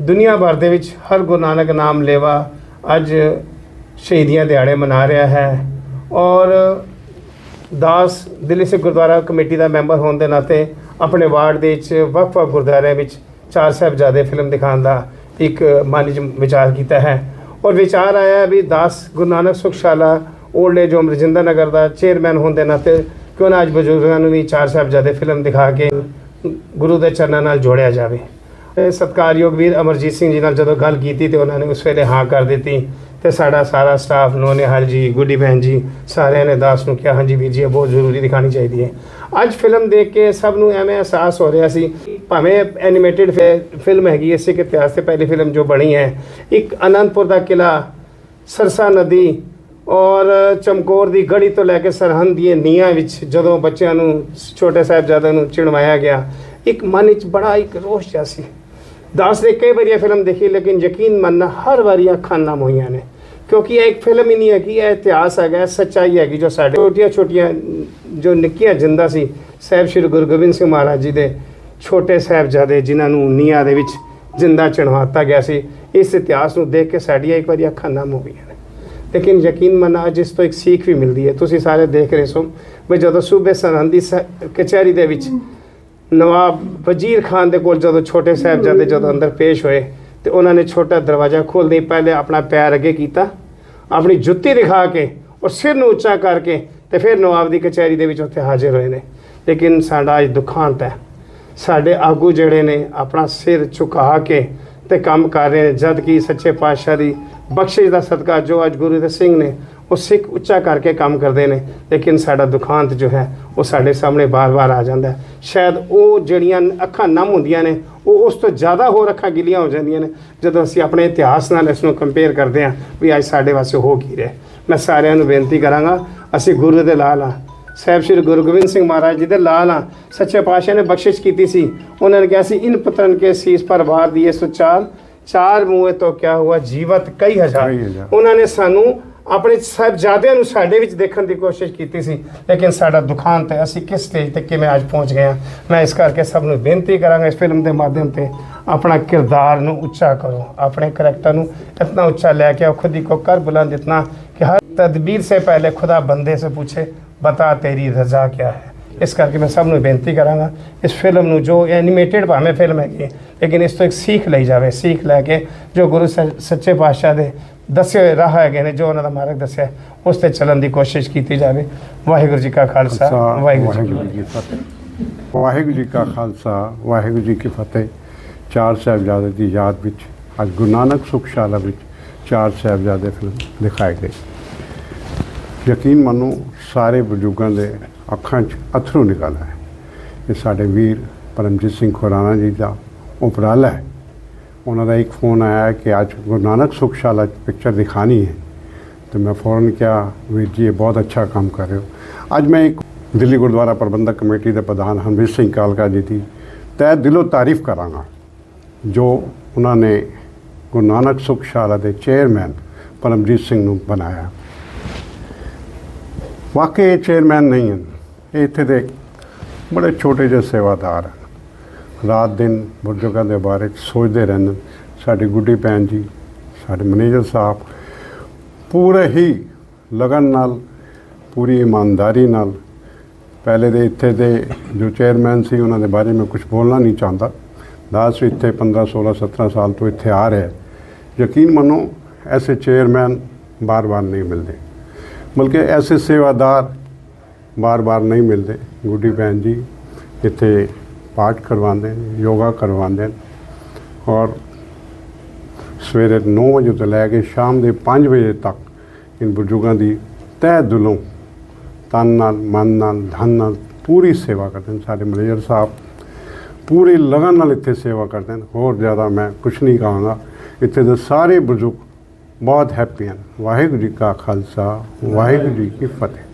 ਦੁਨੀਆ ਭਰ ਦੇ ਵਿੱਚ ਹਰ ਗੁਰੂ ਨਾਨਕ ਨਾਮ ਲੇਵਾ ਅੱਜ ਸ਼ਹੀਦੀਆਂ ਦਿਹਾੜੇ ਮਨਾ ਰਿਹਾ ਹੈ। ਔਰ ਦਾਸ ਦਿੱਲੀ ਸਿੱਖ ਗੁਰਦੁਆਰਾ ਕਮੇਟੀ ਦਾ ਮੈਂਬਰ ਹੋਣ ਦੇ ਨਾਤੇ ਆਪਣੇ ਵਾਰਡ ਦੇ ਵਿੱਚ ਵੱਖ-ਵੱਖ ਗੁਰਦੁਆਰਿਆਂ ਵਿੱਚ ਚਾਰ ਸਾਹਿਬਜ਼ਾਦੇ ਫਿਲਮ ਦਿਖਾਉਣ ਦਾ ਇੱਕ ਮਨ ਵਿੱਚ ਵਿਚਾਰ ਕੀਤਾ ਹੈ। ਔਰ ਵਿਚਾਰ ਆਇਆ ਵੀ ਦਾਸ Guru Nanak Sukhshala old age home Rajinder Nagar ਦਾ ਚੇਅਰਮੈਨ ਹੋਣ ਦੇ ਨਾਤੇ ਕਿਉਂ ਨਾ ਅੱਜ ਬਜ਼ੁਰਗਾਂ ਨੂੰ ਵੀ ਚਾਰ ਸਾਹਿਬਜ਼ਾਦੇ ਫਿਲਮ ਦਿਖਾ ਕੇ ਗੁਰੂ ਦੇ ਚਰਨਾਂ ਨਾਲ ਜੋੜਿਆ ਜਾਵੇ। ਸਤਿਕਾਰਯੋਗ ਵੀਰ ਅਮਰਜੀਤ ਸਿੰਘ ਜੀ ਨਾਲ ਜਦੋਂ ਗੱਲ ਕੀਤੀ ਤੇ ਉਹਨਾਂ ਨੇ ਉਸ ਵੇਲੇ ਹਾਂ ਕਰ ਦਿੱਤੀ ਤੇ ਸਾਡਾ ਸਾਰਾ ਸਟਾਫ ਨੋਨੇ ਹਲ ਜੀ ਗੁੱਡੀ ਭੈਣ ਜੀ, ਸਾਰਿਆਂ ਨੇ ਦਾਸ ਨੂੰ ਕਿਹਾ, ਹਾਂਜੀ ਵੀਰ ਜੀ, ਇਹ ਬਹੁਤ ਜ਼ਰੂਰੀ ਦਿਖਾਣੀ ਚਾਹੀਦੀ ਹੈ। ਅੱਜ ਫਿਲਮ ਦੇਖ ਕੇ ਸਭ ਨੂੰ ਐਵੇਂ ਅਹਿਸਾਸ ਹੋ ਰਿਹਾ ਸੀ, ਭਾਵੇਂ ਐਨੀਮੇਟਿਡ ਫਿਲਮ ਹੈਗੀ ਹੈ ਸਿੱਖ ਇਤਿਹਾਸ ਤੇ ਪਹਿਲੀ ਫਿਲਮ ਜੋ ਬਣੀ ਹੈ, ਇੱਕ ਅਨੰਦਪੁਰ ਦਾ ਕਿਲਾ ਸਰਸਾ ਨਦੀ ਔਰ ਚਮਕੌਰ ਦੀ ਗੜੀ ਤੋਂ ਲੈ ਕੇ ਸਰਹੰਦ ਦੀਆਂ ਨੀਹਾਂ ਵਿੱਚ ਜਦੋਂ ਬੱਚਿਆਂ ਨੂੰ, ਛੋਟੇ ਸਾਹਿਬਜ਼ਾਦਿਆਂ ਨੂੰ ਚਿਣਵਾਇਆ ਗਿਆ, ਇੱਕ ਮਨ ਵਿੱਚ ਬੜਾ ਇੱਕ ਰੋਸ਼ ਜਿਹਾ ਸੀ। ਦਾਸ ਨੇ ਕਈ ਵਾਰੀ ਇਹ ਫਿਲਮ ਦੇਖੀ ਲੇਕਿਨ ਯਕੀਨ ਮੰਨਣਾ ਹਰ ਵਾਰੀ ਅੱਖਾਂ ਨਮ ਹੋਈਆਂ ਨੇ ਕਿਉਂਕਿ ਇਹ ਇੱਕ ਫਿਲਮ ਹੀ ਨਹੀਂ ਹੈਗੀ ਇਹ ਇਤਿਹਾਸ ਹੈਗਾ ਇਹ ਸੱਚਾਈ ਹੈਗੀ ਜੋ ਸਾਡੇ ਛੋਟੀਆਂ ਛੋਟੀਆਂ ਜੋ ਨਿੱਕੀਆਂ ਜਿੰਦਾ ਸੀ ਸਾਹਿਬ ਸ਼੍ਰੀ ਗੁਰੂ ਗੋਬਿੰਦ ਸਿੰਘ ਮਹਾਰਾਜ ਜੀ ਦੇ ਛੋਟੇ ਸਾਹਿਬਜ਼ਾਦੇ ਜਿਨ੍ਹਾਂ ਨੂੰ ਨੀਹਾਂ ਦੇ ਵਿੱਚ ਜਿੰਦਾ ਚਿਣਵਾਤਾ ਗਿਆ ਸੀ ਇਸ ਇਤਿਹਾਸ ਨੂੰ ਦੇਖ ਕੇ ਸਾਡੀਆਂ ਇੱਕ ਵਾਰੀ ਅੱਖਾਂ ਨਮ ਹੋ ਗਈਆਂ ਨੇ ਲੇਕਿਨ ਯਕੀਨ ਮੰਨਾ ਅੱਜ ਇਸ ਤੋਂ ਇੱਕ ਸਿੱਖ ਵੀ ਮਿਲਦੀ ਹੈ ਤੁਸੀਂ ਸਾਰੇ ਦੇਖ ਰਹੇ ਸੋ ਵੀ ਜਦੋਂ ਸੂਬੇ ਸਰਹੰਦੀ ਸ- ਕਚਹਿਰੀ ਦੇ ਵਿੱਚ ਨਵਾਬ ਵਜ਼ੀਰ ਖਾਨ ਦੇ ਕੋਲ ਜਦੋਂ ਛੋਟੇ ਸਾਹਿਬਜ਼ਾਦੇ ਜਦੋਂ ਅੰਦਰ ਪੇਸ਼ ਹੋਏ ਤੇ ਉਹਨਾਂ ਨੇ ਛੋਟਾ ਦਰਵਾਜ਼ਾ ਖੋਲ੍ਹਦੇ ਹੀ ਪਹਿਲੇ ਆਪਣਾ ਪੈਰ ਅੱਗੇ ਕੀਤਾ, ਆਪਣੀ ਜੁੱਤੀ ਦਿਖਾ ਕੇ ਔਰ ਸਿਰ ਨੂੰ ਉੱਚਾ ਕਰਕੇ ਤੇ ਫਿਰ ਨਵਾਬ ਦੀ ਕਚਹਿਰੀ ਦੇ ਵਿੱਚ ਉੱਥੇ ਹਾਜ਼ਰ ਹੋਏ ਨੇ। ਲੇਕਿਨ ਸਾਡਾ ਅੱਜ ਦੁਖਾਂਤ ਹੈ। ਸਾਡੇ ਆਗੂ ਜਿਹੜੇ ਨੇ ਆਪਣਾ ਸਿਰ ਝੁਕਾ ਕੇ ਤੇ ਕੰਮ ਕਰ ਰਹੇ ਨੇ ਜਦ ਕਿ ਸੱਚੇ ਪਾਤਸ਼ਾਹ ਦੀ ਬਖਸ਼ਿਸ਼ ਦਾ ਸਦਕਾ ਜੋ ਅੱਜ ਗੁਰੂ ਦੇ ਸਿੰਘ ਨੇ ਉਹ ਸਿੱਖ ਉੱਚਾ ਕਰਕੇ ਕੰਮ ਕਰਦੇ ਨੇ, ਲੇਕਿਨ ਸਾਡਾ ਦੁਖਾਂਤ ਜੋ ਹੈ, ਉਹ ਸਾਡੇ ਸਾਹਮਣੇ ਬਾਰ-ਬਾਰ ਆ ਜਾਂਦਾ ਸ਼ਾਇਦ ਉਹ ਜਿਹੜੀਆਂ ਅੱਖਾਂ ਨਮ ਹੁੰਦੀਆਂ ਨੇ, ਉਹ ਉਸ ਤੋਂ ਜ਼ਿਆਦਾ ਹੋਰ ਅੱਖਾਂ ਗਿੱਲੀਆਂ ਹੋ ਜਾਂਦੀਆਂ ਨੇ, ਜਦੋਂ ਅਸੀਂ ਆਪਣੇ ਇਤਿਹਾਸ ਨਾਲ ਇਸ ਨੂੰ ਕੰਪੇਅਰ ਕਰਦੇ ਹਾਂ ਵੀ ਅੱਜ ਸਾਡੇ ਵਾਸਤੇ ਹੋ ਕੀ ਰਿਹਾ ਮੈਂ ਸਾਰਿਆਂ ਨੂੰ ਬੇਨਤੀ ਕਰਾਂਗਾ, ਅਸੀਂ ਗੁਰੂ ਦੇ ਲਾਲ ਹਾਂ। ਸਾਹਿਬ ਸ਼੍ਰੀ ਗੁਰੂ ਗੋਬਿੰਦ ਸਿੰਘ ਮਹਾਰਾਜ ਜੀ ਦੇ ਲਾਲ ਹਾਂ। ਸੱਚੇ ਪਾਤਸ਼ਾਹ ਨੇ ਬਖਸ਼ਿਸ਼ ਕੀਤੀ ਸੀ। ਉਹਨਾਂ ਨੇ ਕਿਹਾ ਸੀ, ਇਨ ਪਤਨ ਕੇ ਸੀਸ ਪਰ ਵਾਰ ਦੀਏ ਸੋ ਚਾਰ ਮੂਹੇ ਤੋਂ ਕਿਆ ਹੁਆ ਜੀਵਤ ਕਈ ਹਜ਼ਾਰ। ਉਹਨਾਂ ਨੇ ਸਾਨੂੰ ਆਪਣੇ ਸਾਹਿਬਜ਼ਾਦਿਆਂ ਨੂੰ ਸਾਡੇ ਵਿੱਚ ਦੇਖਣ ਦੀ ਕੋਸ਼ਿਸ਼ ਕੀਤੀ ਸੀ। ਲੇਕਿਨ ਸਾਡਾ ਦੁਖਾਂਤ ਹੈ। ਅਸੀਂ ਕਿਸ ਸਟੇਜ ਤੇ ਕਿਵੇਂ ਅੱਜ ਪਹੁੰਚ ਗਏ ਹਾਂ? ਮੈਂ ਇਸ ਕਰਕੇ ਸਭ ਨੂੰ ਬੇਨਤੀ ਕਰਾਂਗਾ ਇਸ ਫਿਲਮ ਦੇ ਮਾਧਿਅਮ ਤੇ ਆਪਣਾ ਕਿਰਦਾਰ ਨੂੰ ਉੱਚਾ ਕਰੋ। ਆਪਣੇ ਕਰੈਕਟਰ ਨੂੰ ਇਤਨਾ ਉੱਚਾ ਲੈ ਕੇ ਆਓ। ਖੁਦ ਹੀ ਕੋ ਕਰ ਬੁਲੰਦ ਇਤਨਾ ਕਿ ਹਰ ਤਦਬੀਰ ਸੇ ਪਹਿਲੇ ਖੁਦਾ ਬੰਦੇ ਸੇ ਪੁੱਛੇ ਬਤਾ ਤੇਰੀ ਰਜ਼ਾ ਕਿਆ ਹੈ? ਇਸ ਕਰਕੇ ਮੈਂ ਸਭ ਨੂੰ ਬੇਨਤੀ ਕਰਾਂਗਾ ਇਸ ਫਿਲਮ ਨੂੰ ਜੋ ਐਨੀਮੇਟਿਡ ਭਾਵੇਂ ਫਿਲਮ ਹੈਗੀ ਲੇਕਿਨ ਇਸ ਤੋਂ ਇੱਕ ਸੀਖ ਲਈ ਜਾਵੇ ਸੀਖ ਲੈ ਕੇ ਜੋ ਗੁਰੂ ਸੱਚੇ ਪਾਤਸ਼ਾਹ ਦੇ ਦੱਸੇ ਹੋਏ ਰਾਹ ਹੈਗੇ ਨੇ ਜੋ ਉਹਨਾਂ ਦਾ ਮਾਰਗ ਦੱਸਿਆ ਉਸ ਤੇ ਚੱਲਣ ਦੀ ਕੋਸ਼ਿਸ਼ ਕੀਤੀ ਜਾਵੇ। ਵਾਹਿਗੁਰੂ ਜੀ ਕਾ ਖਾਲਸਾ ਵਾਹਿਗੁਰੂ ਜੀ ਕੀ ਵਾਹਿਗੁਰੂ ਜੀ ਕੀ ਫਤਿਹ। ਵਾਹਿਗੁਰੂ ਜੀ ਕਾ ਖਾਲਸਾ ਵਾਹਿਗੁਰੂ ਜੀ ਕੀ ਫਤਿਹ। ਚਾਰ ਸਾਹਿਬਜ਼ਾਦੇ ਦੀ ਯਾਦ ਵਿੱਚ ਅੱਜ ਗੁਰੂ ਨਾਨਕ ਸੁਖਸ਼ਾਲਾ ਵਿੱਚ ਚਾਰ ਸਾਹਿਬਜ਼ਾਦੇ ਫਿਲਮ ਦਿਖਾਏ ਗਏ। ਯਕੀਨ ਮੰਨੋ ਸਾਰੇ ਬਜ਼ੁਰਗਾਂ ਦੇ ਅੱਖਾਂ 'ਚ ਅਥਰੂ ਨਿਕਲ ਆਏ ਇਹ ਸਾਡੇ ਵੀਰ ਪਰਮਜੀਤ ਸਿੰਘ ਖੁਰਾਨਾ ਜੀ ਦਾ ਉਪਰਾਲਾ ਹੈ ਉਹਨਾਂ ਦਾ ਇੱਕ ਫੋਨ ਆਇਆ ਹੈ ਕਿ ਅੱਜ ਗੁਰੂ ਨਾਨਕ ਸੁਖਸ਼ਾਲਾ ਪਿਕਚਰ ਦਿਖਾਣੀ ਹੈ तो मैं फ़ौरन किया वीर जी ये बहुत अच्छा काम कर रहे हो ਅੱਜ ਮੈਂ ਇੱਕ ਦਿੱਲੀ ਗੁਰਦੁਆਰਾ ਪ੍ਰਬੰਧਕ ਕਮੇਟੀ ਦੇ ਪ੍ਰਧਾਨ ਹਰਮੀਤ ਸਿੰਘ ਕਾਲਕਾ ਜੀ ਦੀ ਤਹਿ ਦਿਲੋਂ ਤਾਰੀਫ ਕਰਾਂਗਾ ਜੋ ਉਹਨਾਂ ਨੇ ਗੁਰੂ ਨਾਨਕ ਸੁਖਸ਼ਾਲਾ ਦੇ ਚੇਅਰਮੈਨ ਪਰਮਜੀਤ ਸਿੰਘ ਨੂੰ ਬਣਾਇਆ ਵਾਕਈ ਇਹ ਚੇਅਰਮੈਨ ਨਹੀਂ ਹਨ ਇਹ ਇੱਥੇ ਦੇ ਬੜੇ ਛੋਟੇ ਜਿਹੇ ਸੇਵਾਦਾਰ ਹਨ। ਰਾਤ ਦਿਨ ਬਜ਼ੁਰਗਾਂ ਦੇ ਬਾਰੇ ਸੋਚਦੇ ਰਹਿੰਦੇ ਸਾਡੇ ਗੁੱਡੀ ਭੈਣ ਜੀ, ਸਾਡੇ ਮੈਨੇਜਰ ਸਾਹਿਬ ਪੂਰੇ ਹੀ ਲਗਨ ਨਾਲ, ਪੂਰੀ ਇਮਾਨਦਾਰੀ ਨਾਲ, ਪਹਿਲੇ ਦੇ ਇੱਥੇ ਦੇ ਜੋ ਚੇਅਰਮੈਨ ਸੀ, ਉਹਨਾਂ ਦੇ ਬਾਰੇ ਮੈਂ ਕੁਝ ਬੋਲਣਾ ਨਹੀਂ ਚਾਹੁੰਦਾ। ਦਾਸ ਵੀ ਇੱਥੇ 15 16 17 ਸਾਲ ਤੋਂ ਇੱਥੇ ਆ ਰਿਹਾ ਯਕੀਨ ਮੰਨੋ, ਐਸੇ ਚੇਅਰਮੈਨ ਬਾਰ-ਬਾਰ ਨਹੀਂ ਮਿਲਦੇ। ਬਲਕਿ ਐਸੇ ਸੇਵਾਦਾਰ ਬਾਰ-ਬਾਰ ਨਹੀਂ ਮਿਲਦੇ। ਗੁੱਡੀ ਭੈਣ ਜੀ ਇੱਥੇ ਪਾਠ ਕਰਵਾਉਂਦੇ ਨੇ, ਯੋਗਾ ਕਰਵਾਉਂਦੇ ਨੇ। ਔਰ ਸਵੇਰੇ 9 ਵਜੇ ਤੋਂ ਲੈ ਕੇ ਸ਼ਾਮ ਦੇ 5 ਵਜੇ ਤੱਕ ਇਨ ਬਜ਼ੁਰਗਾਂ ਦੀ ਤਹਿ ਦਿਲੋਂ ਤਨ ਨਾਲ, ਮਨ ਨਾਲ, ਧਨ ਨਾਲ ਪੂਰੀ ਸੇਵਾ ਕਰਦੇ ਨੇ। ਸਾਡੇ ਮੈਨੇਜਰ ਸਾਹਿਬ ਪੂਰੀ ਲਗਨ ਨਾਲ ਇੱਥੇ ਸੇਵਾ ਕਰਦੇ ਨੇ। ਹੋਰ ਜ਼ਿਆਦਾ ਮੈਂ ਕੁਝ ਨਹੀਂ ਕਹਾਂਗਾ। ਇੱਥੇ ਦੇ ਸਾਰੇ ਬਜ਼ੁਰਗ ਬਹੁਤ ਹੈਪੀ ਹਨ। ਵਾਹਿਗੁਰੂ ਜੀ ਕਾ ਖਾਲਸਾ, ਵਾਹਿਗੁਰੂ ਜੀ ਕੀ ਫਤਿਹ।